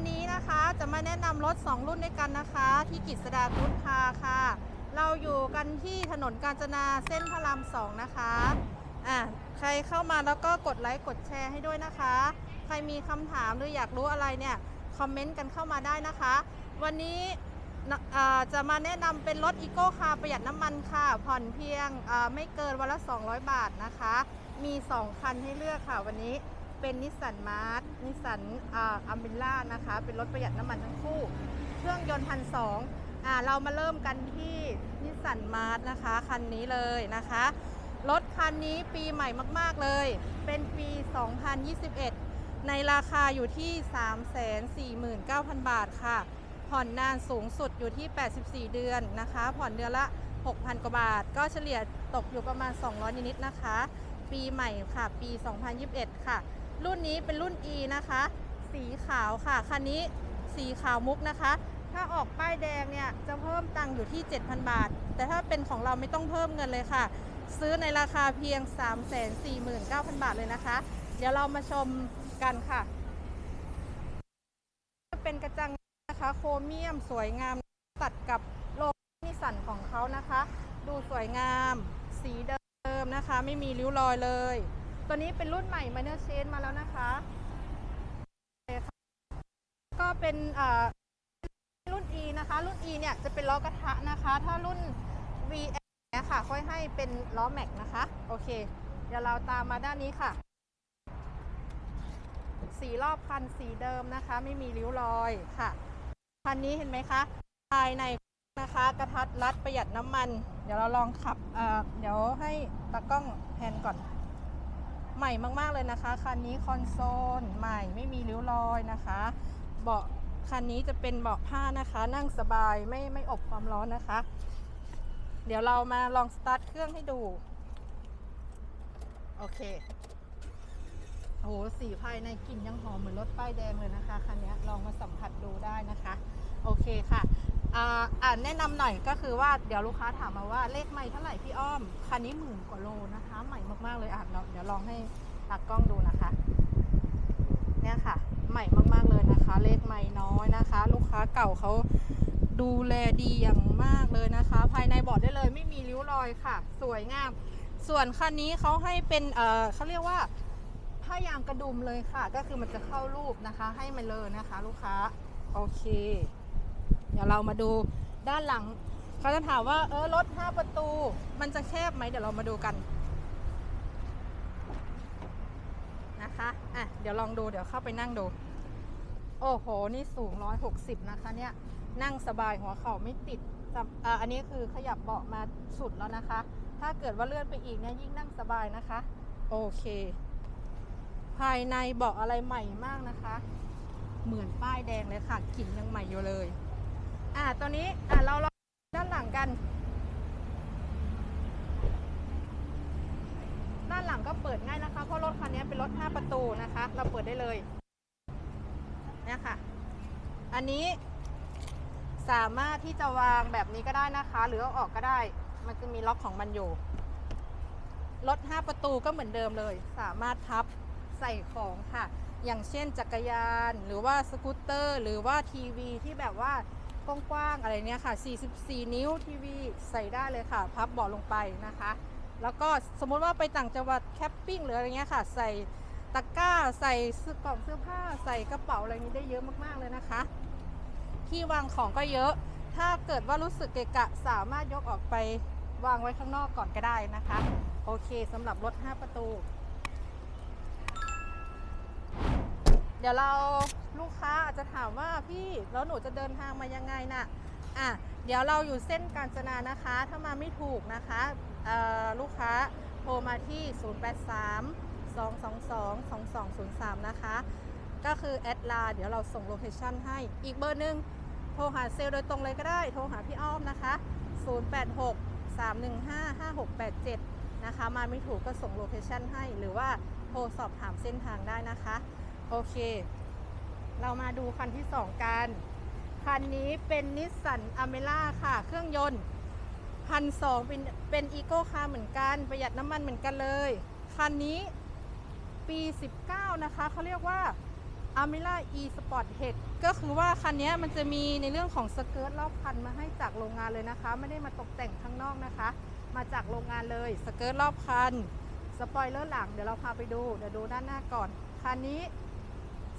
วันนี้นะคะจะมาแนะนำรถ 2 รุ่นด้วยกันนะคะ ที่กิจสดากุ๊ดคาค่ะ เราอยู่กันที่ถนนกาญจนาเส้นพระรามสองนะคะอะใครเข้ามาแล้วก็กดไลค์กดแชร์ให้ด้วยนะคะ ใครมีคำถามหรืออยากรู้อะไรเนี่ยคอมเมนต์กันเข้ามาได้นะคะ วันนี้จะมาแนะนำเป็นรถอีโก้คาประหยัดน้ำมันค่ะ ผ่อนเพียงไม่เกินวันละ 200 บาทนะคะ มี 2 คันให้เลือกค่ะวันนี้ เป็นนิสสันมาร์ s นิสสันอัมเบล่านะคะ เป็นรถประหยัดน้ำมันทั้งคู่ เครื่องยนต์พันสองเรามาเริ่มกันที่นิสสันมาร์ s นะคะ คันนี้เลยนะคะ รถคันนี้ปีใหม่มาก ๆ เลย เป็นปี 2021 ในราคาอยู่ที่ 349,000 บาทค่ะ ผ่อนนานสูงสุดอยู่ที่ 84 เดือนนะคะ ผ่อนเดือนละ 6,000 กว่าบาท ก็เฉลี่ยตกอยู่ประมาณ 200 นิดๆนะคะ ปีใหม่ค่ะ ปี 2021 ค่ะ รุ่นนี้เป็นรุ่น E นะคะ สีขาวค่ะ คันนี้สีขาวมุกนะคะ ถ้าออกป้ายแดงเนี่ยจะเพิ่มตังค์อยู่ที่ 7,000 บาท แต่ถ้าเป็นของเราไม่ต้องเพิ่มเงินเลยค่ะ ซื้อในราคาเพียง 349,000 บาทเลยนะคะ เดี๋ยวเรามาชมกันค่ะ เป็นกระจังนะคะโครเมียมสวยงามตัดกับโลโก้นิสสันของเขานะคะ ดูสวยงาม สีเดิมนะคะ ไม่มีริ้วรอยเลย ตัวนี้เป็นรุ่นใหม่มาเนอร์เชนมาแล้วนะคะก็เป็นรุ่น E นะคะ รุ่น E เนี่ยจะเป็นล้อกระทะนะคะ ถ้ารุ่น VX เนี่ยค่ะ ค่อยให้เป็นล้อแม็กนะคะ โอเค เดี๋ยวเราตามมาด้านนี้ค่ะ สีรอบคันสีเดิมนะคะ ไม่มีริ้วรอยค่ะ คันนี้เห็นไหมคะ ภายในนะคะ กระทัดรัดประหยัดน้ำมัน เดี๋ยวเราลองขับเเดี๋ยวให้ตากล้องแพนก่อน ใหม่มากๆเลยนะคะคันนี้คอนโซลใหม่ไม่มีริ้วรอยนะคะ เบาะคันนี้จะเป็นเบาะผ้านะคะ นั่งสบายไม่ไม่อบความร้อนนะคะ เดี๋ยวเรามาลองสตาร์ทเครื่องให้ดู โอเคโอ้โหสีภายในกลิ่นยังหอมเหมือนรถป้ายแดงเลยนะคะคันนี้ลองมาสัมผัสดูได้นะคะ โอเคค่ะ อ่าอ่าแนะนำหน่อยก็คือว่าเดี๋ยวลูกค้าถามมาว่าเลขไม่เท่าไหร่พี่อ้อม คันนี้หมื่นกว่าโลนะคะ ใหม่มากๆเลยอะเราเดี๋ยวลองให้ตากล้องดูนะคะ เนี่ยค่ะ ใหม่มากๆเลยนะคะ เลขไม่น้อยนะคะ ลูกค้าเก่าเขาดูแลดีอย่างมากเลยนะคะ ภายในบาะได้เลยไม่มีริ้วรอยค่ะ สวยงาม ส่วนคันนี้เขาให้เป็นเออเขาเรียกว่าผ้ายางกระดุมเลยค่ะ ก็คือมันจะเข้ารูปนะคะ ให้มันเลยนะคะ ลูกค้า โอเค ดี๋ยวเรามาดูด้านหลังเขาจะถามว่าเออรถ5ประตู มันจะแคบไหมเดี๋ยวเรามาดูกันนะคะอะเดี๋ยวลองดูเดี๋ยวเข้าไปนั่งดู โอ้โห นี่สูง 160 นะคะเนี่ยนั่งสบายหัวเข่าไม่ติดอะอันนี้คือขยับเบาะมาสุดแล้วนะคะ ถ้าเกิดว่าเลื่อนไปอีกเนี่ยยิ่งนั่งสบายนะคะ โอเค ภายในเบาะอะไรใหม่มากนะคะ เหมือนป้ายแดงเลยค่ะกลิ่นยังใหม่อยู่เลย อ่าตัวนี้อ่าเราลองด้านหลังกัน ด้านหลังก็เปิดง่ายนะคะ เพราะรถคันนี้เป็นรถ 5 ประตูนะคะ เราเปิดได้เลยเนี่ยค่ะ อันนี้สามารถที่จะวางแบบนี้ก็ได้นะคะ หรือเอาออกก็ได้ มันจะมีล็อกของมันอยู่ รถ 5 ประตูก็เหมือนเดิมเลย สามารถพับใส่ของค่ะ อย่างเช่นจักรยาน หรือว่าสกูตเตอร์ หรือว่าทีวีที่แบบว่า กว้างๆอะไรเนี้ยค่ะ 44 นิ้วทีวีใส่ได้เลยค่ะ พับเบาะลงไปนะคะ แล้วก็สมมุติว่าไปต่างจังหวัดแคปปิ้งหรืออะไรเงี้ยค่ะ ใส่ตะกร้าใส่กล่องเสื้อผ้า ใส่กระเป๋าอะไรนี้ได้เยอะมากๆเลยนะคะ ที่วางของก็เยอะ ถ้าเกิดว่ารู้สึกเกะกะสามารถยกออกไปวางไว้ข้างนอกก่อนก็ได้นะคะ โอเคสำหรับรถ 5 ประตู เดี๋ยวเราลูกค้าอาจจะถามว่าพี่แล้วหนูจะเดินทางมายังไงน่ะอะเดี๋ยวเราอยู่เส้นกาญจนานะคะ ถ้ามาไม่ถูกนะคะลูกค้าโทรมาที่ 083 222 2203 นะคะ ก็คือแอดไลน์เดี๋ยวเราส่งโลเคชั่นให้ อีกเบอร์หนึ่งโทรหาเซลล์โดยตรงเลยก็ได้ โทรหาพี่อ้อมนะคะ 086 315 5687 นะคะ มาไม่ถูกก็ส่งโลเคชั่นให้ หรือว่าโทรสอบถามเส้นทางได้นะคะ โอเค เรามาดูคันที่ 2 กัน คันนี้เป็นนิสสันอเมร่าค่ะ เครื่องยนต์พันสองเป็นเป็นอีโก้คาร์เหมือนกัน ประหยัดน้ำมันเหมือนกันเลย คันนี้ปี 19 นะคะ เขาเรียกว่า a m i l a e Sport Head ก็คือว่าคันนี้มันจะมีในเรื่องของสเกิร์ตรอบคันมาให้จากโรงงานเลยนะคะ ไม่ได้มาตกแต่งข้างนอกนะคะ มาจากโรงงานเลยสเกิร์ตรอบคัน สปอยเลอร์หลังเดี๋ยวเราพาไปดู เดี๋ยวดูด้านหน้าก่อน คันนี้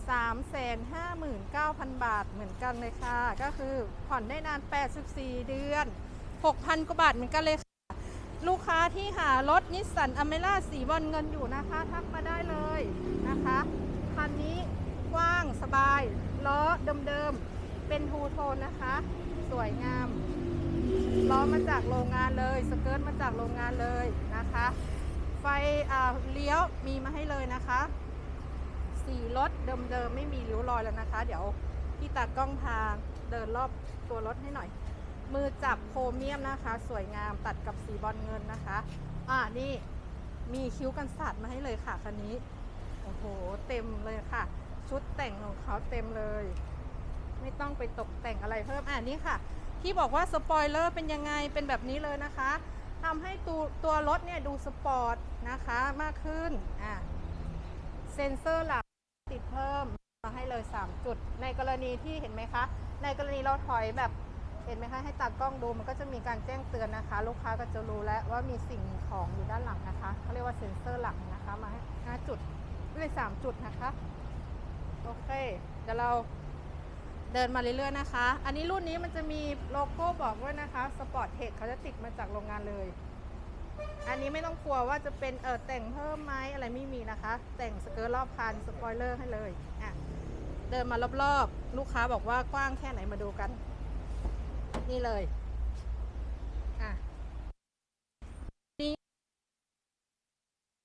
359,000 บาทเหมือนกันเลยค่ะ ก็คือผ่อนได้นาน 84 เดือน 6,000 กว่าบาทเหมือนกันเลยค่ะ ลูกค้าที่หารถนิสสันอเมร่าสีบอลเงินอยู่นะคะ ทักมาได้เลยนะคะ คันนี้กว้างสบาย ล้อเดิมๆ เป็นทูโทนนะคะ สวยงาม ล้อมาจากโรงงานเลย สเกิร์ตมาจากโรงงานเลยนะคะ ไฟอ่าเลี้ยวมีมาให้เลยนะคะ สีรถเดิมๆไม่มีริ้วรอยแล้วนะคะ เดี๋ยวพี่ตากล้องพาเดินรอบตัวรถให้หน่อย มือจับโครเมียมนะคะ สวยงามตัดกับสีบอลเงินนะคะ อ่านี่มีคิ้วกันสาดมาให้เลยค่ะคันนี้ โอ้โห เต็มเลยค่ะ ชุดแต่งของเขาเต็มเลย ไม่ต้องไปตกแต่งอะไรเพิ่มอ่านี่ค่ะ ที่บอกว่าสปอยเลอร์เป็นยังไงเป็นแบบนี้เลยนะคะทำให้ตัวตัวรถเนี่ยดูสปอร์ตนะคะมากขึ้นอ่าเซ็นเซอร์หลังติด เพิ่มมาให้เลย 3 จุด ในกรณีที่เห็นไหมคะ ในกรณีเราถอยแบบเห็นไหมคะให้ตากล้องดูมันก็จะมีการแจ้งเตือนนะคะ ลูกค้าก็จะรู้แล้วว่ามีสิ่งของอยู่ด้านหลังนะคะเขาเรียกว่าเซ็นเซอร์หลังนะคะมาให้5จุดเลย3จุดนะคะโอเคเดี๋ยวเราเดินมาเรื่อยๆนะคะ อันนี้รุ่นนี้มันจะมีโลโก้บอกด้วยนะคะ Sport Tech เขาจะติดมาจากโรงงานเลย อันนี้ไม่ต้องกลัวว่าจะเป็นเออแต่งเพิ่มไหมอะไรไม่มีนะคะ แต่งสเกิร์ตรอบคันสปอยเลอร์ให้เลยอะเดินมารอบๆ ลูกค้าบอกว่ากว้างแค่ไหนมาดูกัน นี่เลยอะนี่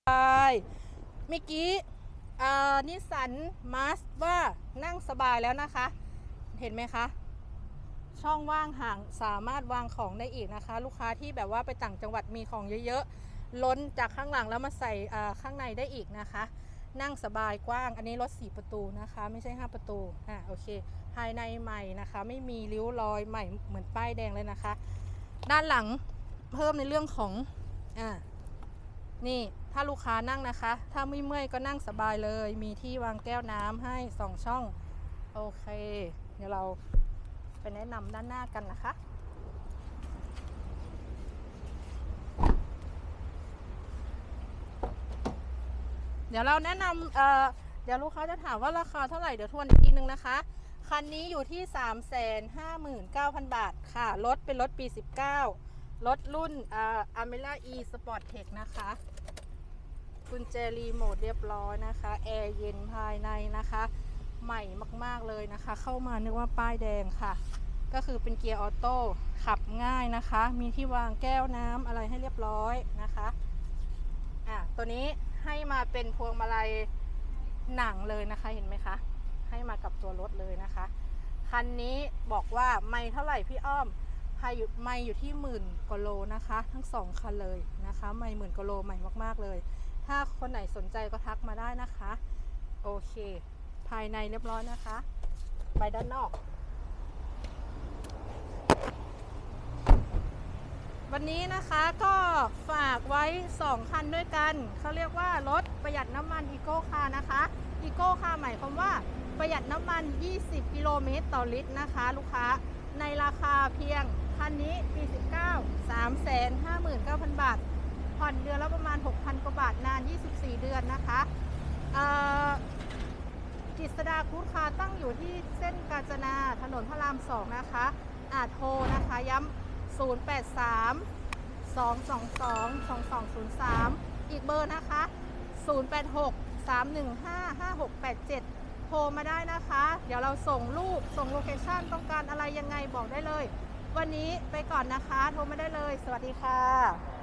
ไปเมื่อกี้อ่านิสสันมาสว่านั่งสบายแล้วนะคะ เห็นไหมคะ ช่องว่างห่างสามารถวางของได้อีกนะคะ ลูกค้าที่แบบว่าไปต่างจังหวัดมีของเยอะๆ ล้นจากข้างหลังแล้วมาใส่ข้างในได้อีกนะคะ นั่งสบายกว้างอันนี้รถ 4 ประตูนะคะ ไม่ใช่ 5 ประตูอะโอเค ภายในใหม่นะคะ ไม่มีริ้วรอยใหม่เหมือนป้ายแดงเลยนะคะ ด้านหลังเพิ่มในเรื่องของอ่านี่ถ้าลูกค้านั่งนะคะ ถ้าไม่เมื่อยก็นั่งสบายเลย มีที่วางแก้วน้ำให้สองช่อง โอเค เดี๋ยวเรา ไปแนะนำด้านหน้ากันนะคะเดี๋ยวเราแนะนำเอ่อเดี๋ยวลูกค้าจะถามว่าราคาเท่าไหร่เดี๋ยวทวนอีกทีนึงนะคะ คันนี้อยู่ที่ 359,000 บาทค่ะ รถเป็นรถปี 19 รถรุ่นอ่า Amela E Sport Tech นะคะกุญแจรีโมทเรียบร้อยนะคะ แอร์เย็นภายในนะคะ ใหม่มาก ๆเลยนะคะ เข้ามานึกว่าป้ายแดงค่ะ ก็คือเป็นเกียร์ออโต้ขับง่ายนะคะ มีที่วางแก้วน้ำอะไรให้เรียบร้อยนะคะอะตัวนี้ให้มาเป็นพวงมาลัยหนังเลยนะคะเห็นไหมคะ ให้มากับตัวรถเลยนะคะ คันนี้บอกว่าไม่เท่าไหร่พี่อ้อมพายอยู่ไม่อยู่ที่หมื่นกโลนะคะ ทั้งสองคันเลยนะคะ ไม่หมื่นกโลใหม่มากๆเลย ถ้าคนไหนสนใจก็ทักมาได้นะคะ โอเค ภายในเรียบร้อยนะคะ ไปด้านนอก วันนี้นะคะก็ฝากไว้ 2 คันด้วยกัน เขาเรียกว่ารถประหยัดน้ำมันอีโก้คานะคะอีโก้คาหมายความว่าประหยัดน้ำมัน 20 กิโลเมตรต่อลิตรนะคะ ลูกค้าในราคาเพียงคันนี้ปี 19 359,000 บาท ผ่อนเดือนละประมาณ 6,000 กว่าบาทนาน 24 เดือนนะคะเอ่อ กิษดาคูดคาตั้งอยู่ที่เส้นกาญจนาถนนพระราม2นะคะ อาจโทรนะคะย้ำ083 222 2203 อีกเบอร์นะคะ 086 315 5687 โทรมาได้นะคะ เดี๋ยวเราส่งรูปส่งโลเคชั่นต้องการอะไรยังไงบอกได้เลย วันนี้ไปก่อนนะคะ โทรมาได้เลย สวัสดีค่ะ